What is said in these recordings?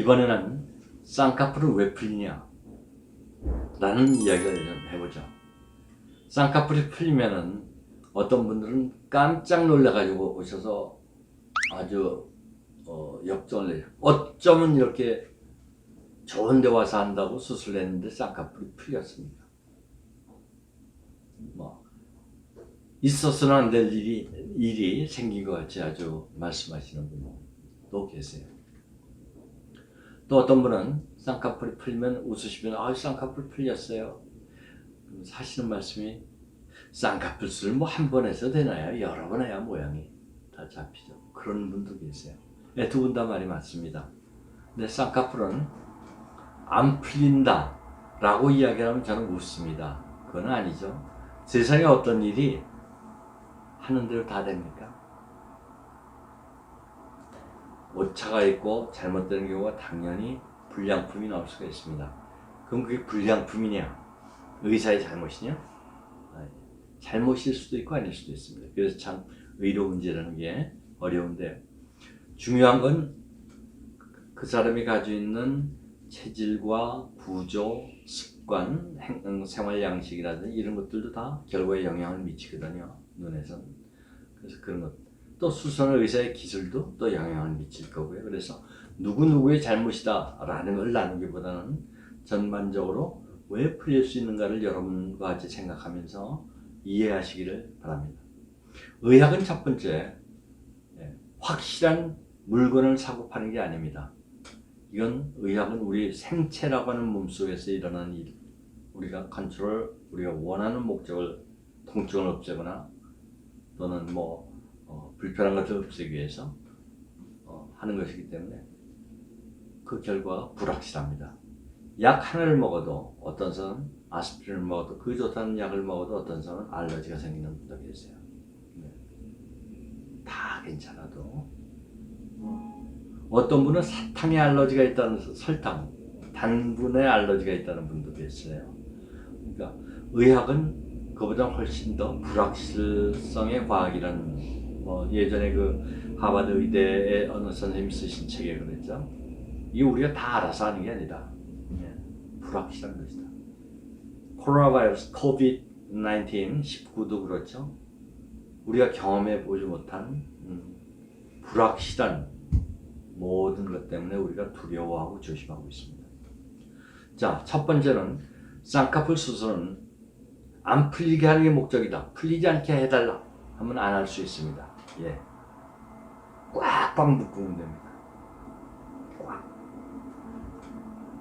이번에는 쌍꺼풀은 왜 풀리냐? 라는 이야기를 좀 해보죠. 쌍꺼풀이 풀리면은 어떤 분들은 깜짝 놀라가지고 오셔서 아주 어, 역정을 내요. 어쩌면 이렇게 좋은 데 와서 한다고 수술했는데 쌍꺼풀이 풀렸습니까? 뭐 있어서는 안 될 일이 일이 생긴 것 같이 아주 말씀하시는 분도 계세요. 또 어떤 분은 쌍꺼풀이 풀리면 웃으시면 아 쌍꺼풀 풀렸어요. 하시는 말씀이 쌍꺼풀 수술 뭐 한 번 해서 되나요? 여러 번 해야 모양이 다 잡히죠. 그런 분도 계세요. 네, 두분 다 말이 맞습니다. 근데 쌍꺼풀은 안 풀린다 라고 이야기하면 저는 웃습니다. 그건 아니죠. 세상에 어떤 일이 하는 대로 다 됩니까? 오차가 있고 잘못되는 경우가 당연히 불량품이 나올 수가 있습니다. 그럼 그게 불량품이냐? 의사의 잘못이냐? 잘못일 수도 있고 아닐 수도 있습니다. 그래서 참 의료 문제라는 게 어려운데 중요한 건 그 사람이 가지고 있는 체질과 구조, 습관, 행, 음, 생활 양식이라든지 이런 것들도 다 결과에 영향을 미치거든요. 눈에선. 그래서 그런 것. 또 수선의 의사의 기술도 또 영향을 미칠 거고요. 그래서 누구누구의 잘못이다라는 걸 나누기보다는 전반적으로 왜 풀릴 수 있는가를 여러분과 같이 생각하면서 이해하시기를 바랍니다. 의학은 첫 번째, 예, 확실한 물건을 사고 파는 게 아닙니다. 이건 의학은 우리 생체라고 하는 몸속에서 일어나는 일, 우리가 컨트롤, 우리가 원하는 목적을 통증을 없애거나 또는 뭐 어, 불편한 것을 없애기 위해서 어, 하는 것이기 때문에 그 결과가 불확실합니다. 약 하나를 먹어도 어떤 사람은 아스피린을 먹어도 그 좋다는 약을 먹어도 어떤 사람은 알러지가 생기는 분도 계세요. 네. 다 괜찮아도 어떤 분은 사탕에 알러지가 있다는 설탕, 당분에 알러지가 있다는 분도 계세요. 그러니까 의학은 그보다 훨씬 더 불확실성의 과학이라는 뭐 예전에 그 하버드 의대의 어느 선생님이 쓰신 책에 그랬죠. 이게 우리가 다 알아서 하는 게 아니다. 예, 불확실한 것이다. 코로나 바이러스, 코비드-19, 19도 그렇죠. 우리가 경험해 보지 못한 음, 불확실한 모든 것 때문에 우리가 두려워하고 조심하고 있습니다. 자, 첫 번째는 쌍꺼풀 수술은 안 풀리게 하는 게 목적이다. 풀리지 않게 해달라 하면 안 할 수 있습니다. 예. 꽉꽉 묶으면 됩니다. 꽉.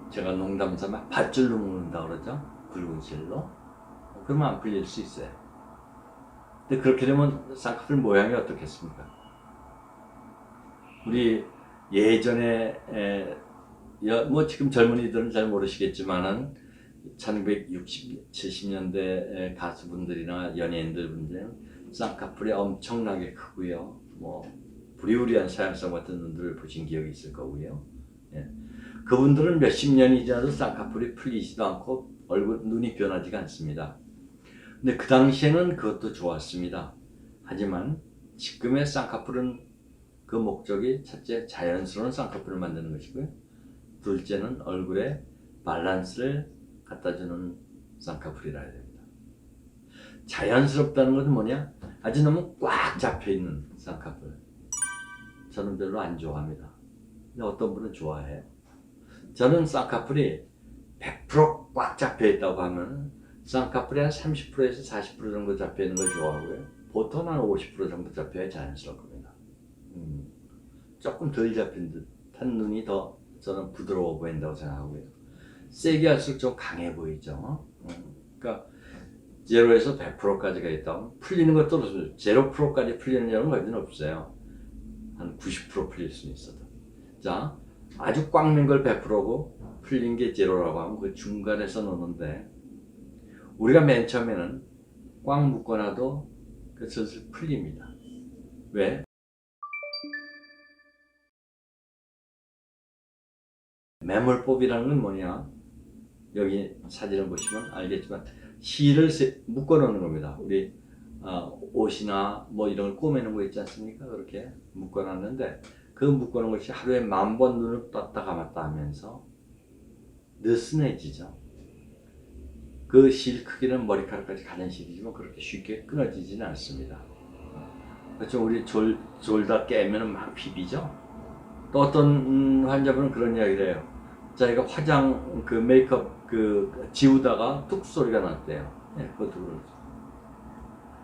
제가 농담 삼아 밧줄로 묶는다 그러죠. 굵은 실로. 그러면 안 풀릴 수 있어요. 근데 그렇게 되면 쌍꺼풀 모양이 어떻겠습니까? 우리 예전에 에, 여, 뭐 지금 젊은이들은 잘 모르시겠지만은 1960, 70년대 가수분들이나 연예인들 분들은 쌍꺼풀이 엄청나게 크고요. 뭐 부리부리한 서양성 같은 눈들을 보신 기억이 있을 거고요. 예. 그분들은 몇십 년이 지나도 쌍꺼풀이 풀리지도 않고 얼굴 눈이 변하지가 않습니다. 근데 그 당시에는 그것도 좋았습니다. 하지만 지금의 쌍꺼풀은 그 목적이 첫째 자연스러운 쌍꺼풀을 만드는 것이고요. 둘째는 얼굴에 밸런스를 갖다 주는 쌍꺼풀이라 해야 됩니다. 자연스럽다는 것은 뭐냐? 아주 너무 꽉 잡혀 있는 쌍꺼풀. 저는 별로 안 좋아합니다. 근데 어떤 분은 좋아해요. 저는 쌍꺼풀이 100%꽉 잡혀 있다고 하면 쌍꺼풀이 한 30%에서 40% 정도 잡혀 있는 걸 좋아하고요. 보통 한 50% 정도 잡혀야 자연스러울 겁니다. 음, 조금 덜 잡힌 듯한 눈이 더 저는 부드러워 보인다고 생각하고요. 세게 할수록 좀 강해 보이죠. 음, 그러니까 제로에서 100%까지가 있다면 풀리는 것도 없어요. 제로 프로까지 풀리는 경우는 거의 없어요. 한 90% 풀릴 수는 있어도. 자, 아주 꽉는걸 100%고 풀린 게 제로라고 하면 그 중간에서 노는데 우리가 맨 처음에는 꽉 묶어놔도 그 슬슬 풀립니다. 왜? 매몰법이라는 건 뭐냐? 여기 사진을 보시면 알겠지만 실을 세- 묶어 놓는 겁니다. 우리 어, 옷이나 뭐 이런 걸 꼬매는 거 있지 않습니까? 그렇게 묶어 놨는데 그 묶어 놓은 것이 하루에 만 번 눈을 떴다 감았다 하면서 느슨해지죠. 그 실 크기는 머리카락까지 가는 실이지만 그렇게 쉽게 끊어지지는 않습니다. 그렇죠. 우리 졸, 졸다 깨면 막 비비죠. 또 어떤 음, 환자분은 그런 이야기를 해요. 자기가 화장, 그 메이크업 그 지우다가 뚝 소리가 났대요. 예, 그것도 그렇죠.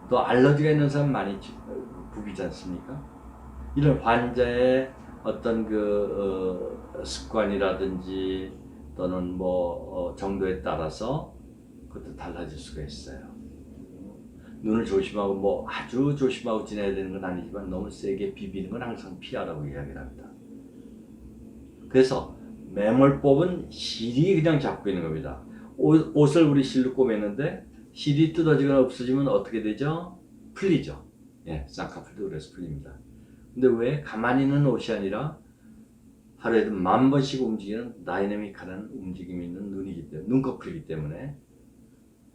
또 알러지가 있는 사람 많이 지- 어, 부비지 않습니까? 이런 환자의 어떤 그 어, 습관이라든지 또는 뭐 어, 정도에 따라서 그것도 달라질 수가 있어요. 눈을 조심하고 뭐 아주 조심하고 지내야 되는 건 아니지만 너무 세게 비비는 건 항상 피하라고 이야기를 합니다. 그래서 매몰법은 실이 그냥 잡고 있는 겁니다. 옷, 옷을 우리 실로 꼬매는데 실이 뜯어지거나 없어지면 어떻게 되죠? 풀리죠. 예, 쌍꺼풀도 그래서 풀립니다. 근데 왜 가만히 있는 옷이 아니라 하루에도 만 번씩 움직이는 다이내믹한 움직임이 있는 눈이기 때문에 눈꺼풀이기 때문에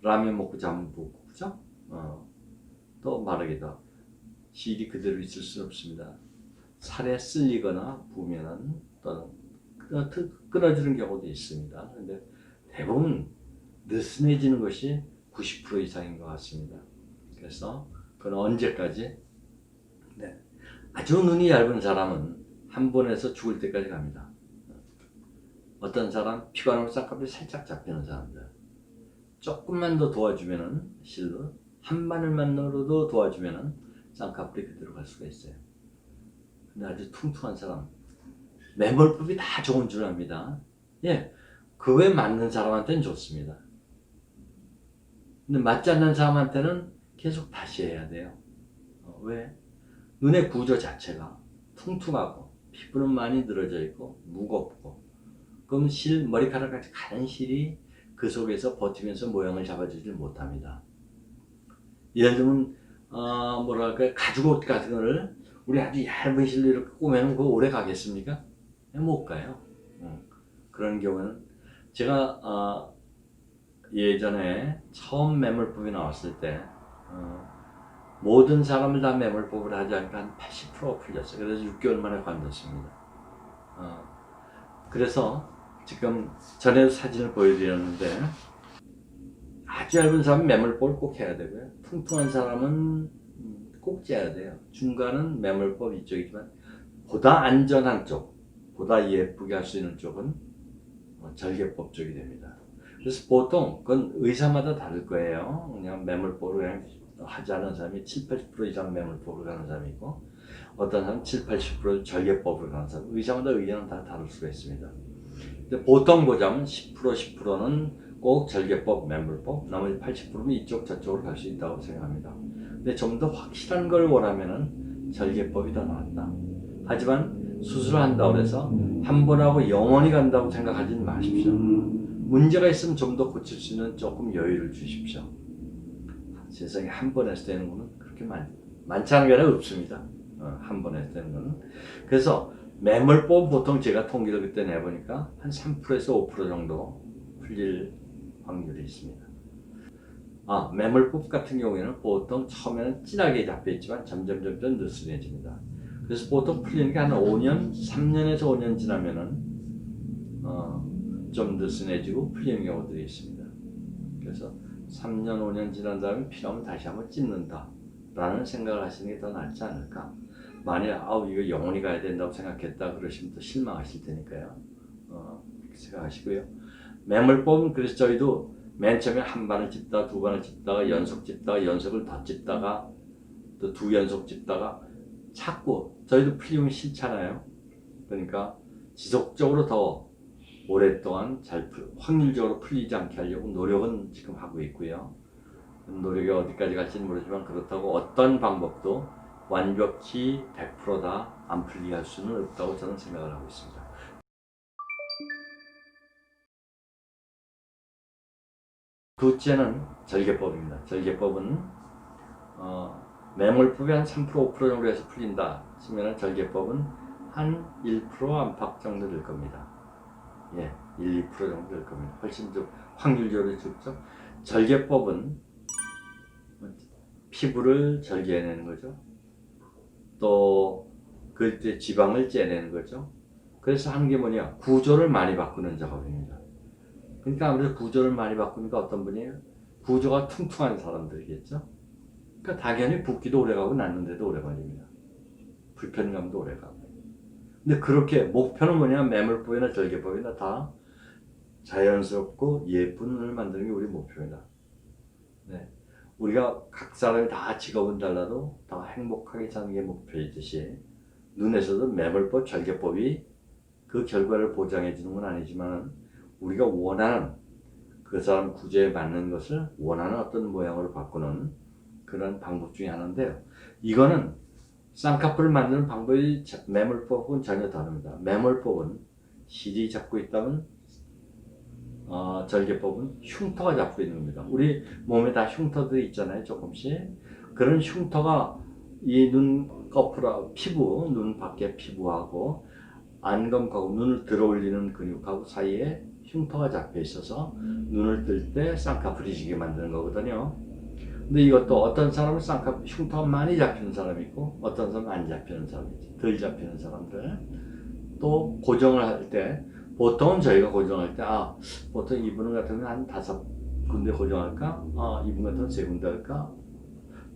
라면 먹고 잠 보고 그죠? 어, 또 말하기도 실이 그대로 있을 수 없습니다. 살에 쓸리거나 부면은 또는 끊어지는 경우도 있습니다. 근데 대부분 느슨해지는 것이 90% 이상인 것 같습니다. 그래서 그건 언제까지? 네. 아주 눈이 얇은 사람은 한 번에서 죽을 때까지 갑니다. 어떤 사람 피관으로 쌍꺼풀이 살짝 잡히는 사람들 조금만 더 도와주면은 실로 한 바늘만 넣어도 도와주면은 쌍꺼풀이 그대로 갈 수가 있어요. 근데 아주 퉁퉁한 사람 매몰법이 다 좋은 줄 압니다. 예, 그에 맞는 사람한테는 좋습니다. 근데 맞지 않는 사람한테는 계속 다시 해야 돼요. 어, 왜? 눈의 구조 자체가 퉁퉁하고 피부는 많이 늘어져 있고 무겁고 그럼 실 머리카락까지 가는 실이 그 속에서 버티면서 모양을 잡아주질 못합니다. 예를 들면 어, 뭐랄까 가죽옷 같은 거를 우리 아주 얇은 실로 이렇게 꼬매면 그거 오래 가겠습니까? 못 가요. 어, 그런 경우는 제가 어, 예전에 처음 매몰법이 나왔을 때 어, 모든 사람을 다 매몰법을 하지 않고 한 80% 풀렸어요. 그래서 6개월 만에 관뒀습니다. 어, 그래서 지금 전에 사진을 보여드렸는데 아주 얇은 사람은 매몰법을 꼭 해야 되고요. 퉁퉁한 사람은 음, 꼭 재야 돼요. 중간은 매몰법 이쪽이지만 보다 안전한 쪽, 보다 예쁘게 할 수 있는 쪽은 어, 절개법 쪽이 됩니다. 그래서 보통 그건 의사마다 다를 거예요. 그냥 매몰법으로 그냥 하지 않은 사람이 7, 80% 이상 매몰법으로 가는 사람이 있고 어떤 사람은 7, 80% 절개법으로 가는 사람 의사마다 의견은 다 다를 수가 있습니다. 근데 보통 보자면 10% 10%는 꼭 절개법, 매몰법, 나머지 80%는 이쪽 저쪽으로 갈 수 있다고 생각합니다. 근데 좀 더 확실한 걸 원하면은 절개법이 더 낫다. 하지만 수술한다고 해서 한 번 하고 영원히 간다고 생각하지는 마십시오. 문제가 있으면 좀 더 고칠 수 있는 조금 여유를 주십시오. 세상에 한번 했을 때는 거는 그렇게 많, 많지 않은 게 없습니다. 어, 한번 했을 때는 거는. 그래서 매몰법 보통 제가 통계를 그때 내보니까 한 3%에서 5% 정도 풀릴 확률이 있습니다. 아, 매몰법 같은 경우에는 보통 처음에는 진하게 잡혀 있지만 점점 점점 느슨해집니다. 그래서 보통 풀리는 게 한 5년, 3년에서 5년 지나면은 어, 좀 느슨해지고 풀리는 경우들이 있습니다. 그래서 3년, 5년 지난 다음에 필요하면 다시 한번 찝는다. 라는 생각을 하시는 게 더 낫지 않을까. 만약, 아우, 이거 영원히 가야 된다고 생각했다. 그러시면 또 실망하실 테니까요. 어, 생각하시고요. 매물법은 그래서 저희도 맨 처음에 한 반을 찝다가 두 반을 찝다가 연속 찝다가 연속을 더 찝다가 또 두 연속 찝다가 자꾸 저희도 풀리면 싫잖아요. 그러니까 지속적으로 더 오랫동안 잘 풀, 확률적으로 풀리지 않게 하려고 노력은 지금 하고 있고요. 그 노력이 어디까지 갈지는 모르지만 그렇다고 어떤 방법도 완벽히 100%다 안 풀리게 할 수는 없다고 저는 생각을 하고 있습니다. 둘째는 절개법입니다. 절개법은 어, 매몰법이 한 3% 5% 정도 해서 풀린다 치면 절개법은 한 1% 안팎 정도 될 겁니다. 예, 1, 2% 정도 될 겁니다. 훨씬 좀 확률적으로 적죠. 절개법은 피부를 절개해내는 거죠. 또 그때 지방을 째내는 거죠. 그래서 하는 게 뭐냐 구조를 많이 바꾸는 작업입니다. 그러니까 아무래도 구조를 많이 바꾸니까 어떤 분이에요? 구조가 퉁퉁한 사람들이겠죠. 그러니까 당연히 붓기도 오래 가고 났는데도 오래 걸립니다. 불편감도 오래 가고. 근데 그렇게 목표는 뭐냐 매물법이나 절개법이나 다 자연스럽고 예쁜 눈을 만드는 게 우리 목표입니다. 네. 우리가 각 사람이 다 직업은 달라도 다 행복하게 사는 게 목표이듯이 눈에서도 매물법, 절개법이 그 결과를 보장해 주는 건 아니지만 우리가 원하는 그 사람 구제에 맞는 것을 원하는 어떤 모양으로 바꾸는 그런 방법 중에 하나인데요. 이거는 쌍꺼풀을 만드는 방법이 자- 매물법은 전혀 다릅니다. 매물법은 실이 잡고 있다면 어, 절개법은 흉터가 잡고 있는 겁니다. 우리 몸에 다 흉터들이 있잖아요, 조금씩. 그런 흉터가 이 눈꺼풀하고 피부, 눈 밖의 피부하고 안검하고 눈을 들어올리는 근육하고 사이에 흉터가 잡혀 있어서 눈을 뜰 때 쌍꺼풀이 지게 만드는 거거든요. 근데 이것도 어떤 사람은 쌍꺼풀 흉터가 많이 잡히는 사람이 있고 어떤 사람은 안 잡히는 사람이 있지. 덜 잡히는 사람들. 또 고정을 할 때 보통은 저희가 고정할 때 아, 보통 이분 같은 경우는 한 다섯 군데 고정할까? 아, 이분 같은 경우는 세 군데 할까?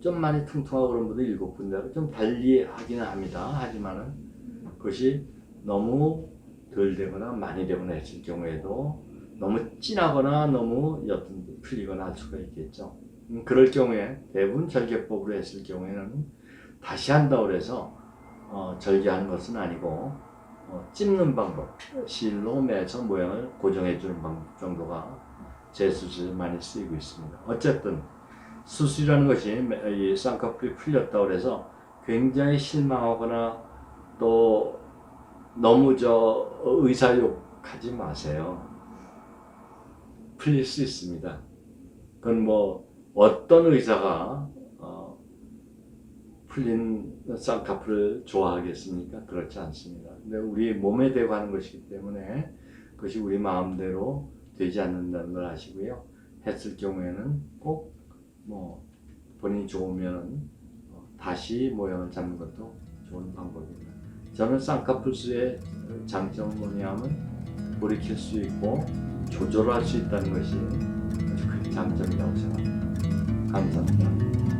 좀 많이 퉁퉁하고 그런 분들 일곱 군데 좀 달리 하기는 합니다. 하지만은 그것이 너무 덜 되거나 많이 되거나 했을 경우에도 너무 진하거나 너무 옅은 풀리거나 할 수가 있겠죠. 음, 그럴 경우에 대부분 절개법으로 했을 경우에는 다시 한다고 해서 어, 절개하는 것은 아니고 어, 찝는 방법, 실로 매서 모양을 고정해 주는 방법 정도가 제 수술에 많이 쓰이고 있습니다. 어쨌든 수술이라는 것이 매- 이 쌍꺼풀이 풀렸다고 해서 굉장히 실망하거나 또 너무 저 의사욕하지 마세요. 풀릴 수 있습니다. 그건 뭐 어떤 의사가 어, 풀린 쌍꺼풀을 좋아하겠습니까? 그렇지 않습니다. 근데 우리 몸에 대고 하는 것이기 때문에 그것이 우리 마음대로 되지 않는다는 걸 아시고요. 했을 경우에는 꼭 뭐 본인이 좋으면 어, 다시 모양을 잡는 것도 좋은 방법입니다. 저는 쌍꺼풀수의 장점은 뭐냐면 돌이킬 수 있고 조절할 수 있다는 것이 아주 큰 장점이라고 생각합니다. 감사합니다.